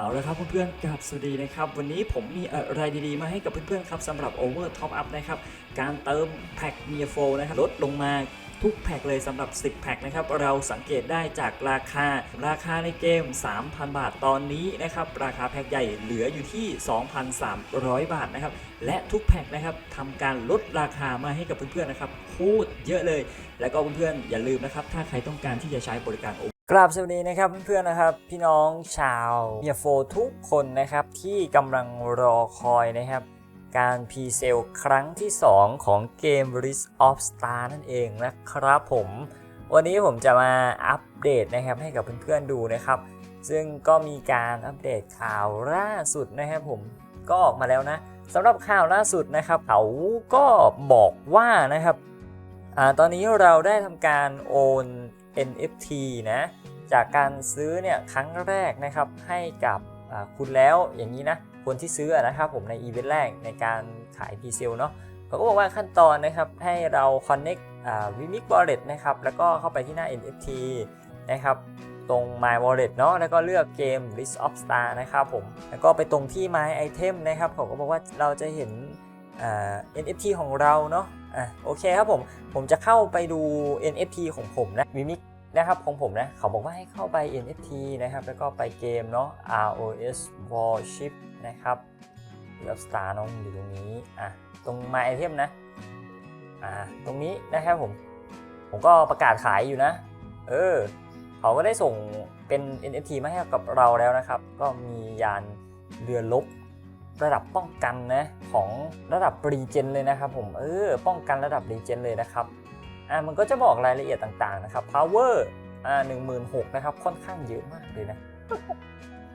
เอาละครับเพื่อนๆกับสวัสดีนะครับ วันนี้ผมมีอะไรดีๆ มาให้กับเพื่อนๆครับสำหรับ Over Top Up นะครับ การเติมแพ็คเมียโฟนะครับลดลงมาทุกแพ็คเลยสำหรับ 10 แพ็คนะครับ เราสังเกตได้จากราคา ราคาในเกม 3,000 บาทตอนนี้นะครับ ราคาแพ็คใหญ่เหลืออยู่ที่ 2,300 บาทนะครับ และทุกแพ็คนะครับทำการลดราคามาให้กับเพื่อนๆนะครับโคตรเยอะเลย แล้วก็เพื่อนๆอย่าลืมนะครับ ถ้าใครต้องการที่จะใช้บริการ กราบสวัสดีนะครับเพื่อนๆนะครับ พี่น้องชาวเมียโฟทุกคนนะครับ ที่กำลังรอคอยนะครับ การพรีเซลครั้งที่ 2 ของเกม Risk of Star นั่นเองนะครับผม วันนี้ผมจะมาอัปเดตนะครับให้กับเพื่อนๆดูนะครับ ซึ่งก็มีการอัปเดตข่าวล่าสุดนะครับผมก็ออกมาแล้วนะสำหรับข่าวล่าสุดนะครับเขาก็บอกว่านะครับอตอนนี้เราได้ทำการโอน NFT นะจากการซื้อเนี่ยครั้งแรกนะครับให้กับคุณแล้วอย่างนี้นะคนที่ซื้อนะครับผมในอีเวนต์แรกในการขายพีเซลเนาะเขาก็บอกว่าขั้นตอนนะครับให้เรา connect อ่า Vimic Wallet นะครับแล้วก็เข้าไปที่หน้า NFT นะครับตรง My Wallet เนาะแล้วก็เลือกเกม List of Star นะครับผมแล้วก็ไปตรงที่ My Item นะครับเขาก็บอกว่าเราจะเห็น NFT ของเราเนาะอะโอเคครับผม ผมจะเข้าไปดู NFT ของผมนะ Vimic นะครับของผมนะเขาบอกว่าให้เข้าไป NFT นะครับ แล้วก็ไปเกมเนาะ ROS Warship นะครับแล้ว Star น้องอยู่ตรงนี้อะตรง My Item นะอ่าตรงนี้นะครับผม ผมก็ประกาศขายอยู่นะ เออ เขาก็ได้ส่งเป็น NFT มาให้กับเราแล้วนะครับ ก็มียานเรือลบระดับป้องกันนะของระดับรีเจนเลยนะครับผมเออป้องกันระดับรีเจนเลยนะครับ อ่ามันก็จะบอกรายละเอียดต่างๆนะครับ power อ่าหนึ่งหมื่นหกนะครับ ค่อนข้างเยอะมากเลยนะ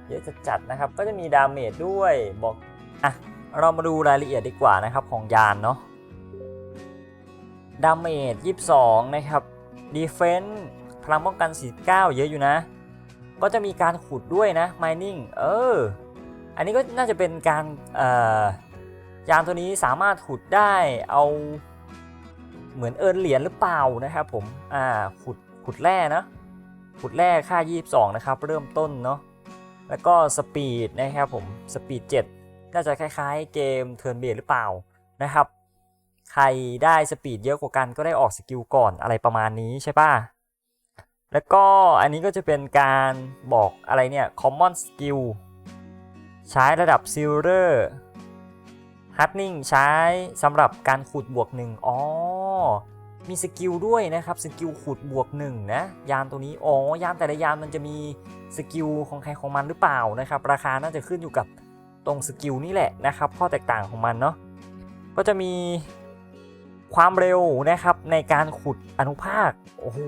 เยอะจะจัดนะครับ ก็จะมีดาเมจด้วยบอก อะ เรามาดูรายละเอียดดีกว่านะครับของยานเนาะ ดาเมจ22นะครับ defense พลังป้องกัน49เยอะอยู่นะ ก็จะมีการขุดด้วยนะ mining เออ อันนี้ก็น่าจะเป็นการ เอ่อ ยานตัวนี้สามารถขุดได้เอา เหมือนเอินเหรียญหรือเปล่านะครับผมอ่าขุดขุดแร่นะขุดแร่ค่า 22 นะครับ เริ่มต้นเนาะแล้วก็สปีดนะครับผมสปีด7น่าจะคล้ายๆเกมเทิร์นเบหรือเปล่านะครับ ใครได้สปีดเยอะกว่ากันก็ได้ออกสกิลก่อนอะไรประมาณนี้ใช่ป่ะแล้วก็อันนี้ก็จะเป็นการบอกอะไรเนี่ย common skill ใช้ระดับ silver ฮัตนิ่งใช้สำหรับการขุดบวกหนึ่งอ๋อ มีสกิลด้วยนะครับสกิลขุดบวกหนึ่งนะยานตัวนี้อ๋อยานแต่ละยานมันจะมีสกิลของใครของมันหรือเปล่านะครับ ราคาน่าจะขึ้นอยู่กับตรงสกิลนี่แหละนะครับ ข้อแตกต่างของมันเนาะก็จะมีความเร็วนะครับในการขุดอนุภาคโอ้โห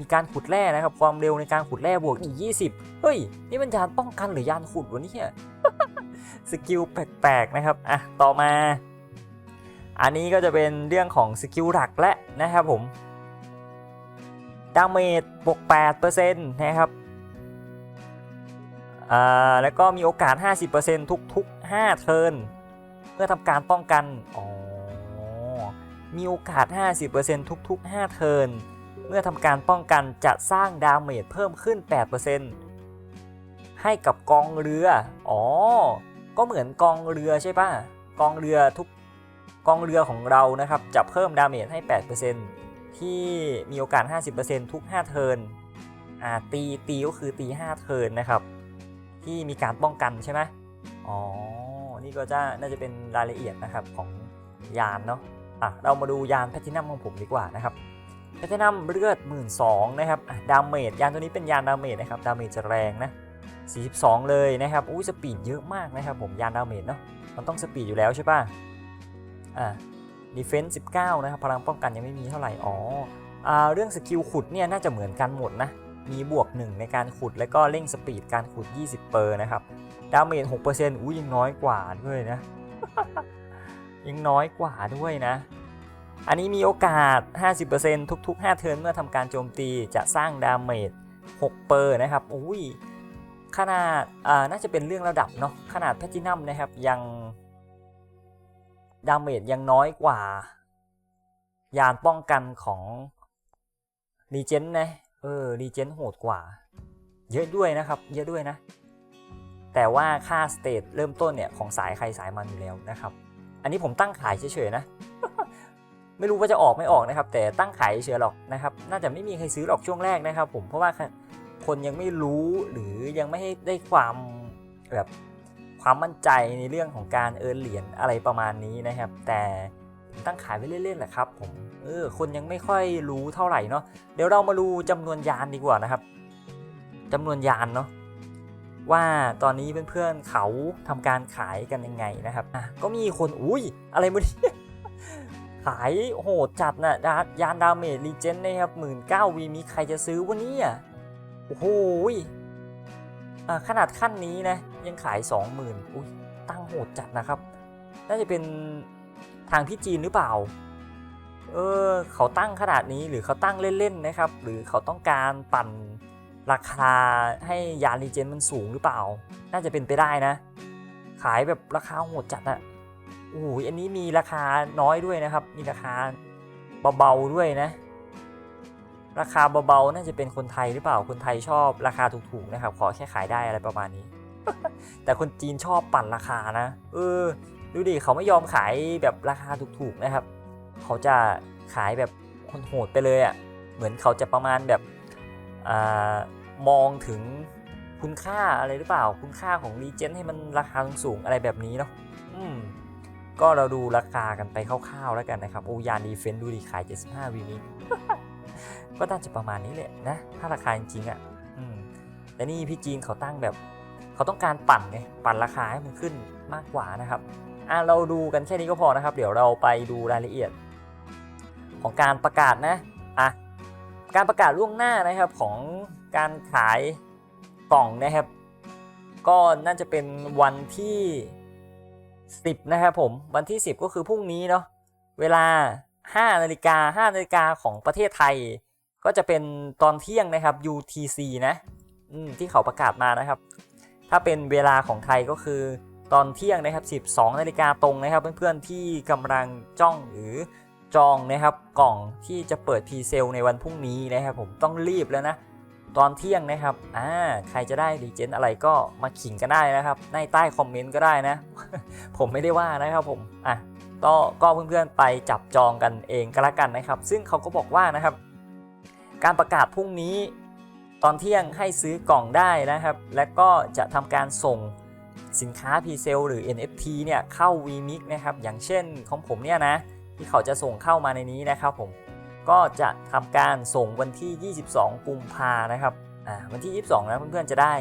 มีการขุดแร่นะครับ ความเร็วในการขุดแร่บวกอีก 20 เฮ้ย นี่มันยานป้องกันหรือยานขุดวะเนี่ยสกิลแปลกๆนะครับอะต่อมา อันนี้ก็จะเป็นเรื่องของสกิลหลักและนะครับผมดาเมจบวก8%นะครับอ่าแล้วก็มีโอกาส 50%ทุกๆ 5 เทิร์นเพื่อทำการป้องกันอ๋อมีโอกาส 50%ทุกๆ 5 เทิร์นเมื่อทำการป้องกันจะสร้างดาเมจเพิ่มขึ้น 8%ให้กับกองเรือ อ๋อ ก็เหมือนกองเรือใช่ปะกองเรือทุก กองเรือของเรานะครับจะเพิ่มดาเมจให้ 8%ที่มีโอกาส 50%ทุก 5 เทิร์นอ่าตีตีก็คือตี 5 เทิร์นนะครับ ที่มีการป้องกันใช่ไหมอ๋อ นี่ก็จะน่าจะเป็นรายละเอียดนะครับของยานเนาะอะเรามาดูยานแพทินัมของผมดีกว่านะครับแพทินัมเลือด 1 2ื่นนะครับดาเมจยานตัวนี้เป็นยานดาเมจนะครับดาเมจจะแรงนะ42 เลยนะครับ อุ้ยสปีดเยอะมากนะครับผมยานดาเมจเนาะมันต้องสปีดอยู่แล้วใช่ป่ะ อ่าดีเฟนส์19นะครับพลังป้องกันยังไม่มีเท่าไหร่ อ๋ออ่าเรื่องสกิลขุดเนี่ยน่าจะเหมือนกันหมดนะ มีบวก 1 ในการขุดแล้วก็เร่งสปีดการขุด 20เปอร์นะครับดาเมจ6%อุ้ยยังน้อยกว่าด้วยนะ ยังน้อยกว่าด้วยนะ อันนี้มีโอกาส 50%ทุก ๆ 5 เทิร์นเมื่อทำการโจมตีจะสร้างดาเมจ6เปอร์นะครับอุ้ยขนาดอ่าน่าจะเป็นเรื่องระดับเนาะขนาดแพทินัมนะครับยัง ดาเมจยังน้อยกว่า ยานป้องกันของรีเจนนะเออรีเจนโหดกว่า เยอะด้วยนะครับ เยอะด้วยนะ แต่ว่าค่าสเตทเริ่มต้นเนี่ยของสายใครสายมันอยู่แล้วนะครับ อันนี้ผมตั้งขายเฉยๆนะ ไม่รู้ว่าจะออกไม่ออกนะครับ แต่ตั้งขายเฉยๆหรอกนะครับ น่าจะไม่มีใครซื้อหรอกช่วงแรกนะครับ ผมเพราะว่าคนยังไม่รู้หรือยังไม่ให้ได้ความแบบ ความมั่นใจในเรื่องของการเอินเหรียญอะไรประมาณนี้นะครับ แต่ตั้งขายไว้เล่นๆแหละครับผมเออคนยังไม่ค่อยรู้เท่าไหร่เนาะเดี๋ยวเรามาดูจำนวนยานดีกว่านะครับจำนวนยานเนาะว่าตอนนี้เพื่อนๆเขาทำการขายกันยังไงนะครับอะก็มีคนอุ้ยอะไรมาเนี่ยขายโหดจัดนะยานดาเมจรีเจนนะครับหมื่นเก้าวีมีใครจะซื้อวะเนี่ยโอ้โห ขนาดขั้นนี้นะยังขาย 20,000อุ้ยตั้งโหดจัดนะครับ น่าจะเป็นทางพี่จีนหรือเปล่า เออเขาตั้งขนาดนี้หรือเขาตั้งเล่นๆนะครับ หรือเขาต้องการปั่นราคาให้ยานรีเจนมันสูงหรือเปล่า น่าจะเป็นไปได้นะ ขายแบบราคาโหดจัดอะโอ้อันนี้มีราคาน้อยด้วยนะครับ มีราคาเบาๆด้วยนะ ราคาเบาๆน่าจะเป็นคนไทยหรือเปล่าคนไทยชอบราคาถูกๆนะครับขอแค่ขายได้อะไรประมาณนี้ แต่คนจีนชอบปั่นราคานะ เออ ดูดิเขาไม่ยอมขายแบบราคาถูกๆนะครับ เขาจะขายแบบคนโหดไปเลยอะ่ะเหมือนเขาจะประมาณแบบอมองถึงคุณค่าอะไรหรือเปล่า คุณค่าของรีเจนให้มันราคาสูงอะไรแบบนี้เนาะอืมก็เราดูราคากันไปคร่าวๆแล้วกันนะครับ โอยานดีเฟนดูดิขาย 75วีนี้ ก็น่าจะประมาณนี้แหละนะ ถ้าราคาจริงๆอะ่ะแต่นี่พี่จีนเขาตั้งแบบ เขาต้องการปั่นไง ปั่นราคาให้มันขึ้นมากกว่านะครับ อะเราดูกันแค่นี้ก็พอนะครับ เดี๋ยวเราไปดูรายละเอียด ของการประกาศนะ อะ การประกาศล่วงหน้านะครับของการขายกล่องนะครับ ก็น่าจะเป็นวันที่ 10 นะครับผม วันที่ 10 ก็คือพรุ่งนี้เนาะ เวลา5นาฬิกา5นาฬิกาของประเทศไทย ก็จะเป็นตอนเที่ยงนะครับ UTC นะที่เขาประกาศมานะครับ ถ้าเป็นเวลาของไทยก็คือตอนเที่ยงนะครับ 12 นาฬิกาตรงนะครับ เพื่อนๆที่กำลังจ้องหรือจองนะครับกล่องที่จะเปิดพรีเซลในวันพรุ่งนี้นะครับผมต้องรีบแล้วนะ ตอนเที่ยงนะครับอ่าใครจะได้รีเจนอะไรก็มาขิงกันได้นะครับ ในใต้คอมเมนต์ก็ได้นะ ผมไม่ได้ว่านะครับผมอะก็ก็เพื่อนๆไปจับจองกันเองก็แล้วกันนะครับ ซึ่งเขาก็บอกว่านะครับ การประกาศพรุ่งนี้ตอนเที่ยงให้ซื้อกล่องได้นะครับ และก็จะทำการส่งสินค้า p s e l หรือ NFT เนี่ยเข้า VMix นะครับ อย่างเช่นของผมเนี่ยนะ ที่เขาจะส่งเข้ามาในนี้นะครับผม ก็จะทำการส่งวันที่ 22 กุมภานะครับ อ่า วันที่ 22นะเพื่อนๆจะได้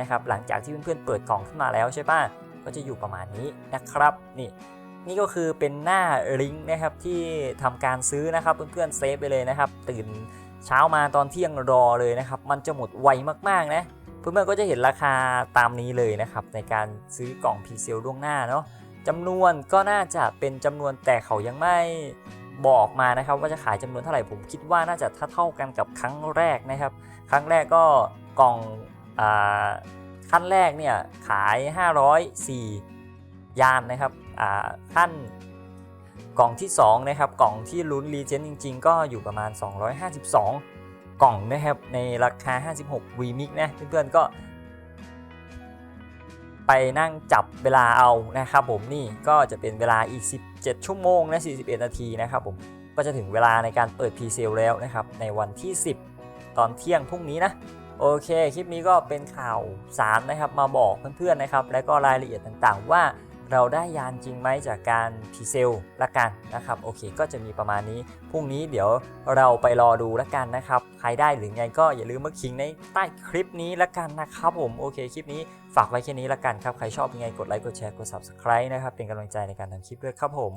นะครับ หลังจากที่เพื่อนๆเปิดกล่องขึ้นมาแล้วใช่ป่ะ ก็จะอยู่ประมาณนี้นะครับ นี่ นี่ก็คือเป็นหน้าลิงก์นะครับที่ทำการซื้อนะครับเพื่อนๆเซฟไปเลยนะครับ ตื่น เช้ามาตอนเที่ยงรอเลยนะครับ มันจะหมดไวมากๆนะเพื่อนๆก็จะเห็นราคาตามนี้เลยนะครับ ในการซื้อกล่องพีเซลล่วงหน้าเนาะจำนวนก็น่าจะเป็นจำนวนแต่เขายังไม่บอกมานะครับ ว่าจะขายจำนวนเท่าไหร่ผมคิดว่าน่าจะเท่ากันกับครั้งแรกนะครับ ครั้งแรกก็กล่องอ่าขั้นแรกเนี่ยขาย 504 ยานนะครับอ่าขั้น กล่องที่ 2 นะครับ กล่องที่ลุ้นรีเจนจริง ๆ ก็อยู่ประมาณ 252 กล่องนะครับ ในราคา 56 v m i x นะเพื่อนๆก็ไปนั่งจับเวลาเอานะครับผมนี่ก็จะเป็นเวลาอีก 17 ชั่วโมงนะ41 นาทีนะครับผมก็จะถึงเวลาในการเปิดพรีเซลแล้วนะครับ ในวันที่ 10 ตอนเที่ยงพรุ่งนี้นะ โอเค คลิปนี้ก็เป็นข่าวสารนะครับ มาบอกเพื่อนๆนะครับ และก็รายละเอียดต่างๆว่า เราได้ยานจริงไหมจากการพรีเซลละกันนะครับโอเคก็จะมีประมาณนี้พรุ่งนี้เดี๋ยวเราไปรอดูละกันนะครับใครได้หรือไงก็อย่าลืมมาคิงในใต้คลิปนี้ละกันนะครับผมโอเคคลิปนี้ฝากไว้แค่นี้ละกันครับใครชอบยังไงกดไลค์กดแชร์กด subscribe นะครับเป็นกำลังใจในการทำคลิปด้วยครับผม